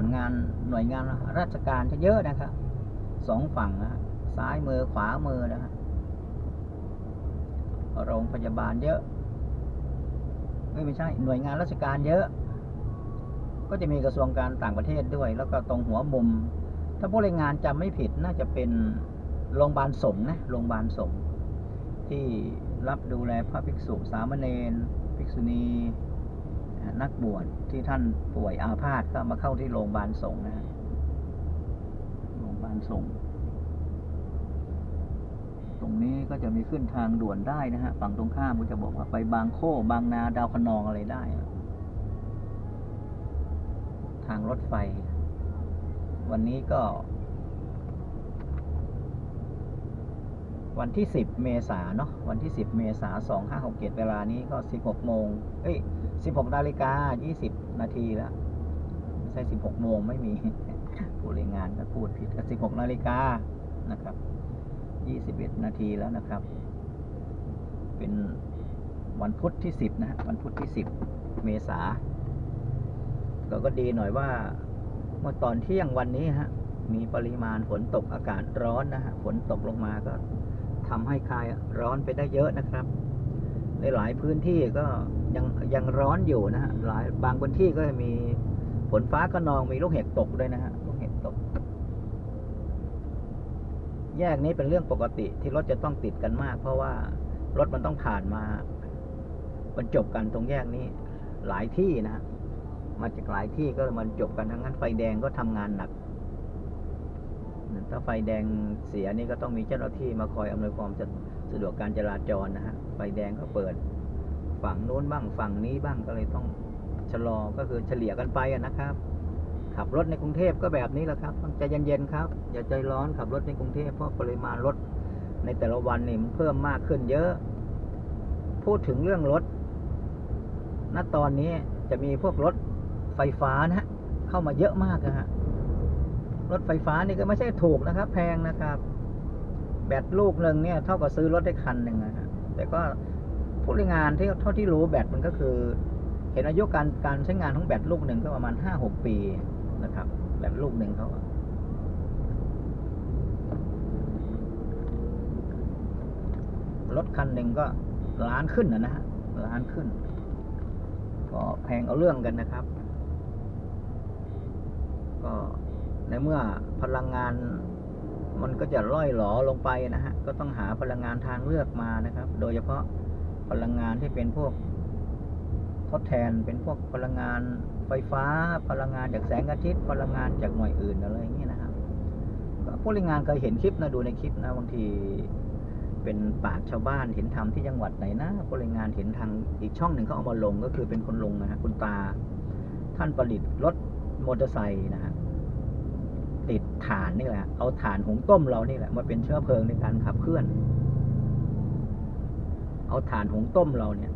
วนงานหน่วยงานราชการจะเยอะนะครับสองฝั่งนะซ้ายมือขวามือนะฮะโรงพยาบาลเยอะเอ้ยไม่ใช่ หน่วยงานราชการเยอะ ก็จะมีกระทรวงการต่างประเทศด้วย แล้วก็ตรงหัวมุม ถ้าผู้รายงานจำไม่ผิดน่าจะเป็นโรงพยาบาลสงฆ์นะโรงพยาบาลสงฆ์ที่รับดูแลพระภิกษุสามเณรภิกษุณี นักบวชที่ท่านป่วยอาพาธก็มาเข้าที่โรงพยาบาลสงฆ์นะโรงพยาบาลสงฆ์ตรงนี้ก็จะมีขึ้นทางด่วนได้นะฮะฝั่งตรงข้ามก็จะบอกว่าไปบางโคบางนาดาวคะนองอะไรได้ ทางรถไฟ วันนี้ก็ วันที่10เมษาเนาะวันที่10เมษา2567เวลานี้ก็16โมงเอ้ย 16นาฬิกา20 นาทีแล้วไม่ใช่ 16 โมงไม่มีผู้รายงานก็พูดผิดก็16นาฬิกานะครับ 21 นาทีแล้วนะครับ เป็นวันพุธที่ 10นะฮะวันพุธที่ 10 เมษาก็ก็ดีหน่อยว่าเมื่อตอนเที่ยงวันนี้ฮะมีปริมาณฝนตกอากาศร้อนนะฮะฝนตกลงมาก็ทำให้คลายร้อนไปได้เยอะนะครับในหลายพื้นที่ก็ ยังยังร้อนอยู่นะฮะหลายบางพื้นที่ก็มีฝนฟ้าก็นองมีลูกเห็บตกด้วยนะฮะลูกเห็บตก แยกนี้เป็นเรื่องปกติที่รถจะต้องติดกันมาก เพราะว่ารถมันต้องผ่านมาบรรจบกันตรงแยกนี้ หลายที่นะ มาจากหลายที่ก็มันจบกันทั้งนั้นไฟแดงก็ทำงานหนักถ้าไฟแดงเสียนี่ก็ต้องมีเจ้าหน้าที่มาคอยอำนวยความสะดวกการจราจรนะฮะไฟแดงก็เปิด ฝั่งโน้นบ้างฝั่งนี้บ้างก็เลยต้องชะลอก็คือเฉลี่ยกันไปนะครับ ขับรถในกรุงเทพก็แบบนี้แหละครับต้องใจเย็นๆครับ อย่าใจร้อนขับรถในกรุงเทพเพราะปริมาณรถในแต่ละวันนี่มันเพิ่มมากขึ้นเยอะ พูดถึงเรื่องรถณตอนนี้จะมีพวกรถไฟฟ้านะฮะเข้ามาเยอะมากนะฮะรถไฟฟ้านี่ก็ไม่ใช่ถูกนะครับ แพงนะครับ แบตลูกหนึ่งเนี่ยเท่ากับซื้อรถได้คันหนึ่งนะฮะแต่ก็ ผู้รายงานที่เท่าที่รู้แบตมันก็คือ เห็นอายุการการใช้งานของแบตลูกหนึ่งก็ประมาณห้าหกปีนะครับ แบตลูกหนึ่งเขารถคันหนึ่งก็ล้านขึ้นนะนะฮะล้านขึ้น ก็แพงเอาเรื่องกันนะครับ ก็ในเมื่อพลังงานมันก็จะร่อยหลอลงไปนะฮะ ก็ต้องหาพลังงานทางเลือกมานะครับ โดยเฉพาะ พลังงานที่เป็นพวกทดแทนเป็นพวกพลังงานไฟฟ้า พลังงานจากแสงอาทิตย์พลังงานจากหน่วยอื่นอะไรอย่างนี้นะครับผู้รายงานเคยเห็นคลิปนะดูในคลิปนะบางทีเป็นป่าชาวบ้านเห็นทำที่จังหวัดไหนนะผู้รายงานเห็นทางอีกช่องหนึ่งเขาเอามาลงก็คือเป็นคนลงนะฮะคุณตา ท่านประดิษฐ์รถมอเตอร์ไซค์นะฮะติดถ่านนี่แหละ เอาถ่านหุงต้มเรานี่แหละมาเป็นเชื้อเพลิงในการขับเคลื่อน เอาถ่านหุงต้มเราเนี่ย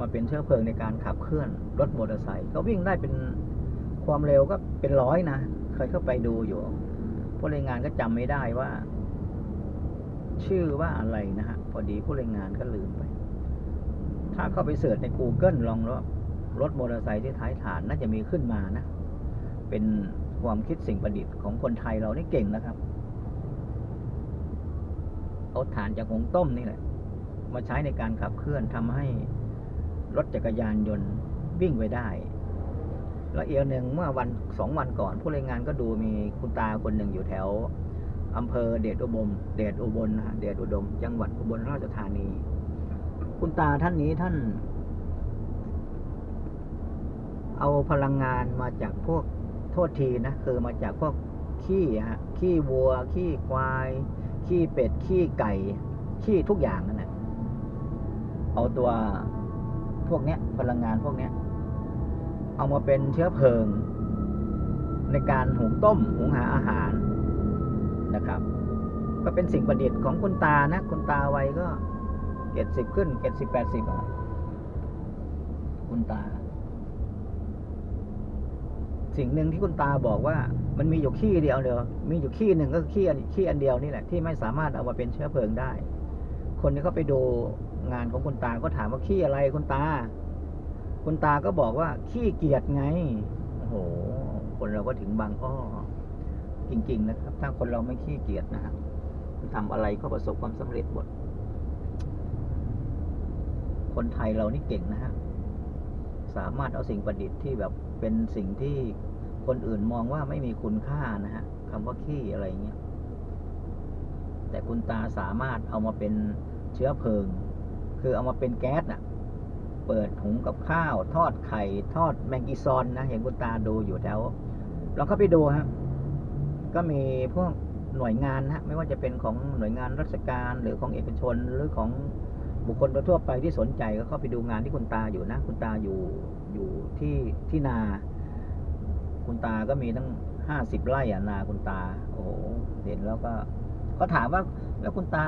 มาเป็นเชื้อเพลิงในการขับเคลื่อนรถมอเตอร์ไซค์ก็วิ่งได้เป็นความเร็วก็เป็นร้อยนะเคยเข้าไปดูอยู่ผู้รายงานก็จำไม่ได้ว่า ชื่อว่าอะไรนะฮะ พอดีผู้รายงานก็ลืมไป ถ้าเข้าไปเสิร์ชใน Google ลองรถรถมอเตอร์ไซค์ที่ท้ายฐานน่าจะมีขึ้นมานะ เป็นความคิดสิ่งประดิษฐ์ของคนไทยเรานี่เก่งนะครับ เอาถ่านจากหงต้มนี่แหละ มาใช้ในการขับเคลื่อนทำให้รถจักรยานยนต์วิ่งไปได้ แล้วอีกอันหนึ่งเมื่อวันสองวันก่อน ผู้รายงานก็ดูมีคุณตาคนหนึ่งอยู่แถวอำเภอเดชอุบลเดชอุบลนะเดชอุดม จังหวัดอุบลราชธานี คุณตาท่านนี้ท่าน เอาพลังงานมาจากพวกโทษทีนะคือมาจากพวกขี้ฮะขี้วัว ขี้ควาย ขี้เป็ด ขี้ไก่ ขี้ทุกอย่างนะ เอาตัวพวกเนี้ยพลังงานพวกเนี้ย เอามาเป็นเชื้อเพลิง ในการหุงต้มหุงหาอาหารนะครับ ก็เป็นสิ่งประดิษฐ์ของคุณตานะคุณตาวัยก็เจ็ดสิบขึ้นเจ็ดสิบแปดสิบอะคุณตา สิ่งหนึ่งที่คุณตาบอกว่า มันมีอยู่ขี้เดียวเดียวมีอยู่ขี้หนึ่งก็คือขี้อันขี้อันเดียวนี่แหละที่ไม่สามารถเอามาเป็นเชื้อเพลิงได้ คนที่เขาไปดู งานของคุณตาก็ถามว่าขี้อะไรคุณตา คุณตาก็บอกว่าขี้เกียจไงโอ้โห คนเราก็ถึงบางอ้อจริง ๆ นะครับ ถ้าคนเราไม่ขี้เกียจนะครับทำอะไรก็ประสบความสำเร็จหมด คนไทยเรานี่เก่งนะฮะ สามารถเอาสิ่งประดิษฐ์ที่แบบเป็นสิ่งที่คนอื่นมองว่าไม่มีคุณค่านะฮะคำว่าขี้อะไรเงี้ย แต่คุณตาสามารถเอามาเป็นเชื้อเพลิง คือเอามาเป็นแก๊สน่ะ เปิดถุงกับข้าว ทอดไข่ ทอดแมงกีซอนนะเห็นคุณตาดูอยู่แถวลองเข้าไปดูฮะก็มีพวกหน่วยงานนะไม่ว่าจะเป็นของหน่วยงานราชการหรือของเอกชนหรือของบุคคลทั่วไปที่สนใจก็เข้าไปดูงานที่คุณตาอยู่นะ คุณตาอยู่อยู่ที่ที่นา คุณตาก็มีตั้งห้าสิบไร่อะนาคุณตา โอ้โหเห็นแล้วก็ ก็ถามว่าแล้วคุณตา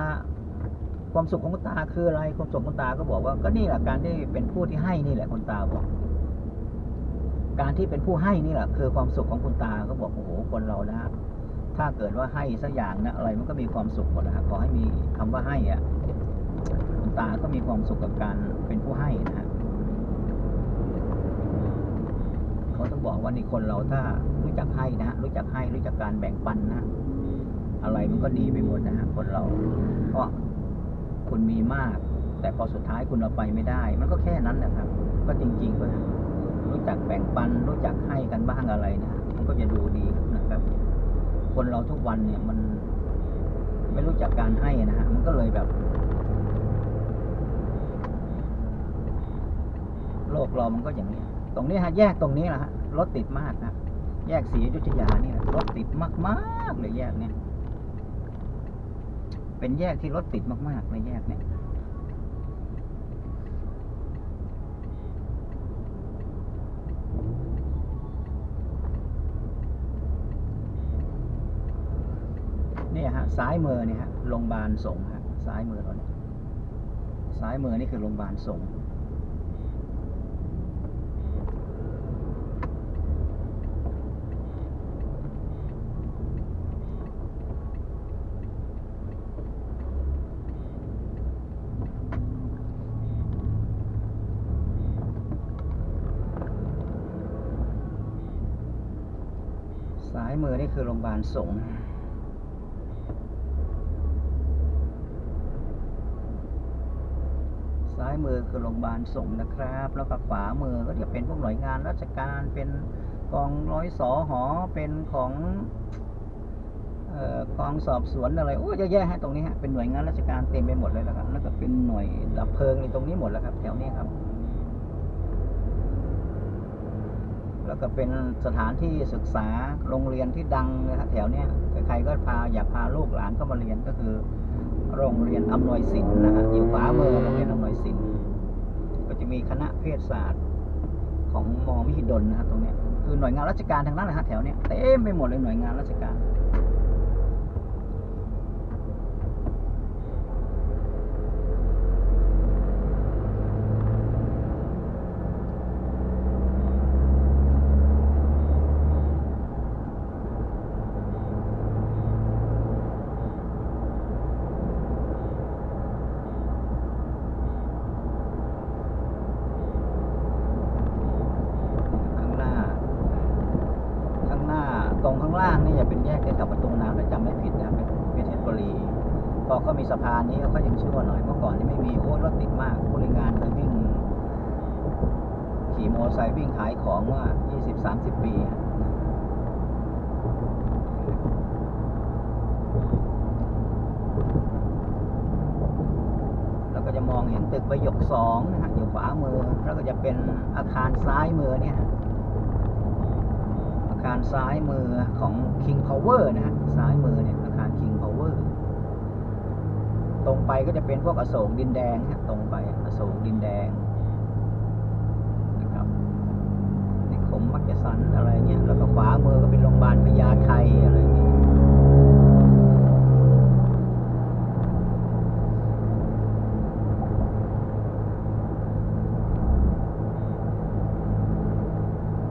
ความสุขของคุณตาคืออะไร ความสุขคุณตาก็บอกว่า ก็นี่แหละการที่เป็นผู้ที่ให้นี่แหละคุณตาบอก การที่เป็นผู้ให้นี่แหละคือความสุขของคุณตาก็บอกโอ้โหคนเรานะถ้าเกิดว่าให้สักอย่างนะอะไรมันก็มีความสุขหมดนะขอให้มีคำว่าให้อะคุณตาก็มีความสุขกับการเป็นผู้ให้นะฮะเขาต้องบอกว่านี่คนเราถ้ารู้จักให้นะฮะรู้จักให้รู้จักการแบ่งปันนะอะไรมันก็ดีไปหมดนะฮะคนเราเพราะ คุณมีมาก แต่พอสุดท้ายคุณเอาไปไม่ได้ มันก็แค่นั้นนะครับ ก็จริงๆก็นะรู้จักแบ่งปัน รู้จักให้กันบ้างอะไรนะมันก็จะดูดีนะครับ คนเราทุกวันเนี่ยมัน ไม่รู้จักการให้นะฮะมันก็เลยแบบ โลกเรามันก็อย่างนี้ตรงนี้ฮะแยกตรงนี้แหละฮะรถติดมากนะแยกสีอยุธยานี่รถติดมากๆเลยแยกเนี่ย เป็นแยกที่รถติดมากๆในแยกเนี่ยเนี่ยฮะซ้ายมือเนี่ยฮะโรงพยาบาลสงฆ์ฮะซ้ายมือเราเนี่ยซ้ายมือนี่คือโรงพยาบาลสงฆ์ ซ้ายมือนี่คือโรงพยาบาลสงฆ์ซ้ายมือคือโรงพยาบาลสงฆ์นะครับ แล้วก็ขวามือก็จะเป็นพวกหน่วยงานราชการเป็นกองร้อยสอหอเป็นของกองสอบสวนอะไรโอ้เยอะแยะฮะตรงนี้ฮะเป็นหน่วยงานราชการเต็มไปหมดเลยแล้วครับแล้วก็เป็นหน่วยดับเพลิงในตรงนี้หมดแล้วครับแถวนี้ครับ แล้วก็เป็นสถานที่ศึกษาโรงเรียนที่ดังนะครับแถวเนี้ยใครก็พาอยากพาลูกหลานเข้ามาเรียนก็คือ โรงเรียนอำนวยศิลป์นะฮะอยู่ขวามือโรงเรียนอำนวยศิลป์ก็จะมีคณะเพศศาสตร์ของมอมหิดลนะครับตรงเนี้ยคือหน่วยงานราชการทางนั้นนะฮะแถวเนี้ยเต็มไปหมดเลยหน่วยงานราชการ ข้างหน้า ข้างหน้า ตรงข้างล่างนี่จะเป็นแยกเกี่ยวกับประตูน้ำถ้าจำไม่ผิดนะเป็นเพชรบุรีพอเขามีสะพานนี้เขายังชั่วหน่อยเมื่อก่อนนี่ไม่มีโอ้รถติดมากบริงานเคยวิ่งขี่มอเตอร์ไซค์วิ่งขายของว่า 20-30 ปีแล้วก็จะมองเห็นตึกประโยคสองนะฮะอยู่ขวามือ แล้วก็จะเป็นอาคารซ้ายมือเนี่ย อาคารซ้ายมือของ King Power นะฮะซ้ายมือเนี่ยอาคาร King Power ตรงไปก็จะเป็นพวกอโศกดินแดงฮะตรงไปอโศกดินแดงนะครับนิคมมักจะสันอะไรเงี้ยแล้วก็ขวามือก็เป็นโรงพยาบาลพญาไทอะไรเงี้ย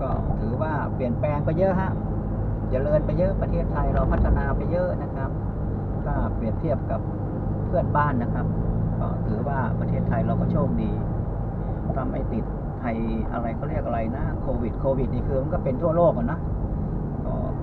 ก็ ถือว่าเปลี่ยนแปลงไปเยอะฮะเจริญไปเยอะประเทศไทยเราพัฒนาไปเยอะนะครับ ถ้าเปรียบเทียบกับเพื่อนบ้านนะครับก็ถือว่าประเทศไทยเราก็โชคดีถ้าไม่ติดไทยอะไรเขาเรียกอะไรนะโควิดโควิดนี่คือมันก็เป็นทั่วโลกอะนะ